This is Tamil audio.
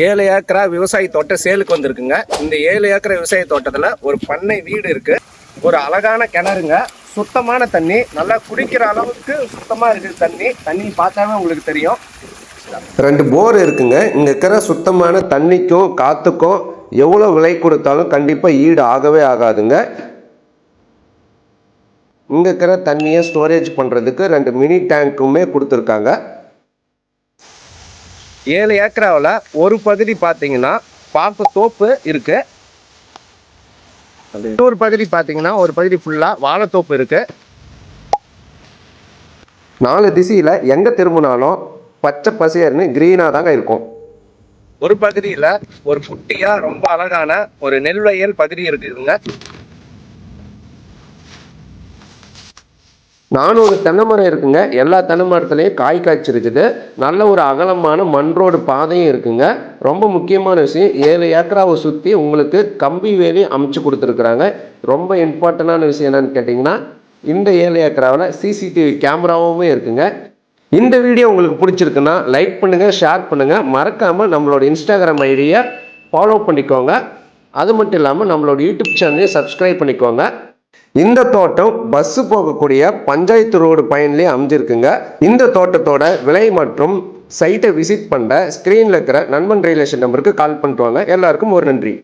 ஏழு ஏக்கரா விவசாய தோட்டம் சேலுக்கு வந்திருக்குங்க. இந்த ஏழு ஏக்கரா விவசாய தோட்டத்தில் ஒரு பண்ணை வீடு இருக்கு. ஒரு அழகான கிணறுங்க. சுத்தமான தண்ணி. நல்லா குடிக்கிற அளவுக்கு சுத்தமாக இருக்குது தண்ணி. தண்ணி பார்த்தாவே உங்களுக்கு தெரியும். ரெண்டு போர் இருக்குங்க. இங்கே இருக்கிற சுத்தமான தண்ணிக்கும் காற்றுக்கும் எவ்வளோ விலை கொடுத்தாலும் கண்டிப்பாக ஈடு ஆகவே ஆகாதுங்க. இங்கே இருக்கிற தண்ணியை ஸ்டோரேஜ் பண்ணுறதுக்கு ரெண்டு மினி டேங்க்குமே கொடுத்துருக்காங்க. ஏழு ஏக்கராவில் ஒரு பகுதி பார்த்தீங்கன்னா பாப்பு தோப்பு இருக்கு. இன்னொரு பகுதி பார்த்தீங்கன்னா ஒரு பகுதி ஃபுல்லாக வாழைத்தோப்பு இருக்கு. நாலு திசையில் எங்கே திரும்பினாலும் பச்சை பசேர்னு க்ரீனாக தாங்க இருக்கும். ஒரு பகுதியில் ஒரு குட்டியா ரொம்ப அழகான ஒரு நெல் வயல் பகுதி இருக்குதுங்க. நானூறு தென்னை மரம் இருக்குங்க. எல்லா தென்னை மரத்துலேயும் காய் காய்ச்சிருக்குது. நல்ல ஒரு அகலமான மண் ரோடு பாதையும் இருக்குங்க. ரொம்ப முக்கியமான விஷயம் ஏழு ஏக்கராவை சுற்றி உங்களுக்கு கம்பி வேலி அமைச்சு கொடுத்துருக்குறாங்க. ரொம்ப இம்பார்ட்டண்டான விஷயம் என்னன்னு கேட்டிங்கன்னா இந்த ஏழு ஏக்கராவில் சிசிடிவி கேமராவும் இருக்குங்க. இந்த வீடியோ உங்களுக்கு பிடிச்சிருக்குன்னா லைக் பண்ணுங்கள் ஷேர் பண்ணுங்கள் மறக்காமல் நம்மளோட இன்ஸ்டாகிராம் ஐடியை ஃபாலோ பண்ணிக்கோங்க. அது மட்டும் இல்லாமல் நம்மளோட யூடியூப் சேனலையும் சப்ஸ்கிரைப் பண்ணிக்கோங்க. இந்த தோட்டம் பஸ் போகக்கூடிய பஞ்சாயத்து ரோடு பயன்லேயே அமைஞ்சிருக்குங்க. இந்த தோட்டத்தோட விலை மற்றும் சைட்டை விசிட் பண்ண ஸ்க்ரீனில் இருக்கிற நண்பன் ரியலேஷன் நம்பருக்கு கால் பண்ணிட்டு வாங்க. எல்லாருக்கும் ஒரு நன்றி.